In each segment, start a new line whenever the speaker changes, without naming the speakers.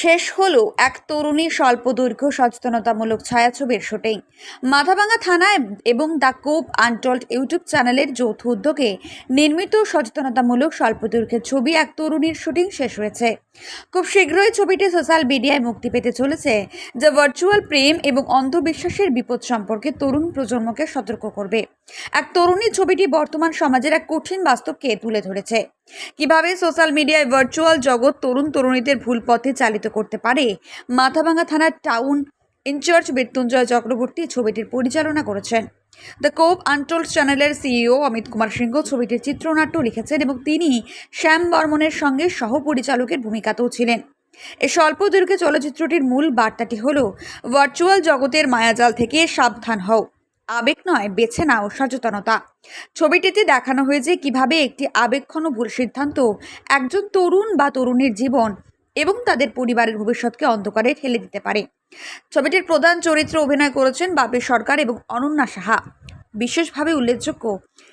শেষ হলো এক তরুণী স্বল্প দৈর্ঘ্য সচেতনতামূলক ছায়াছবির শুটিং। মাথাভাঙা থানায় এবং দ্য কোপ আনটল্ড ইউটিউব চ্যানেলের যৌথ উদ্যোগে নির্মিত সচেতনতামূলক স্বল্প দৈর্ঘ্যের ছবি এক তরুণীর শুটিং শেষ হয়েছে। খুব শীঘ্রই ছবিটি সোশ্যাল মিডিয়ায় মুক্তি পেতে চলেছে, যা ভার্চুয়াল প্রেম এবং অন্ধবিশ্বাসের বিপদ সম্পর্কে তরুণ প্রজন্মকে সতর্ক করবে। এক তরুণী ছবিটি বর্তমান সমাজের এক কঠিন বাস্তবকে তুলে ধরেছে। কীভাবে সোশ্যাল মিডিয়ায় ভার্চুয়াল জগৎ তরুণ তরুণীদের ভুল পথে চালিত করতে পারে মাথাভাঙা থানার টাউন ইনচার্জ মৃত্যুঞ্জয় চক্রবর্তী ছবিটির পরিচালনা করেছেন। দ্য কোপ আনটোল্ড চ্যানেলের সিইও অমিত কুমার সিংহ ছবিটির চিত্রনাট্য লিখেছেন এবং তিনি শ্যাম বর্মনের সঙ্গে সহপরিচালকের ভূমিকাতেও ছিলেন। এ স্বল্প দৈর্ঘ্য চলচ্চিত্রটির মূল বার্তাটি হল ভার্চুয়াল জগতের মায়াজাল থেকে সাবধান হও। আবেগ নয়, বেছে নাও সচেতনতা। ছবিটিতে দেখানো হয়েছে কীভাবে একটি আবেগক্ষণ ভুল সিদ্ধান্ত একজন তরুণ বা তরুণীর জীবন এবং তাদের পরিবারের ভবিষ্যৎকে অন্ধকারে ঠেলে দিতে পারে। ছবিটির প্রধান চরিত্রে অভিনয় করেছেন বাপি সরকার এবং অনন্যা সাহা। বিশেষভাবে উল্লেখযোগ্য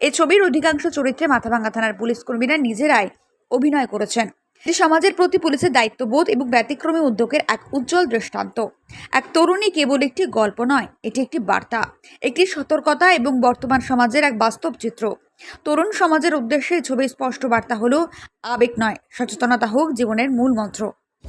এই ছবির অধিকাংশ চরিত্রে মাথাভাঙ্গা থানার পুলিশ কর্মীরা নিজেরাই অভিনয় করেছেন। এটি সমাজের প্রতি পুলিশের দায়িত্ববোধ এবং ব্যতিক্রমী উদ্যোগের এক উজ্জ্বল দৃষ্টান্ত। এক তরুণী কেবল একটি গল্প নয়, এটি একটি বার্তা, একটি সতর্কতা এবং বর্তমান সমাজের এক বাস্তব চিত্র। তরুণ সমাজের উদ্দেশ্যে ছবির স্পষ্ট বার্তা হল, আবেগ নয়, সচেতনতা হোক জীবনের মূল মন্ত্র।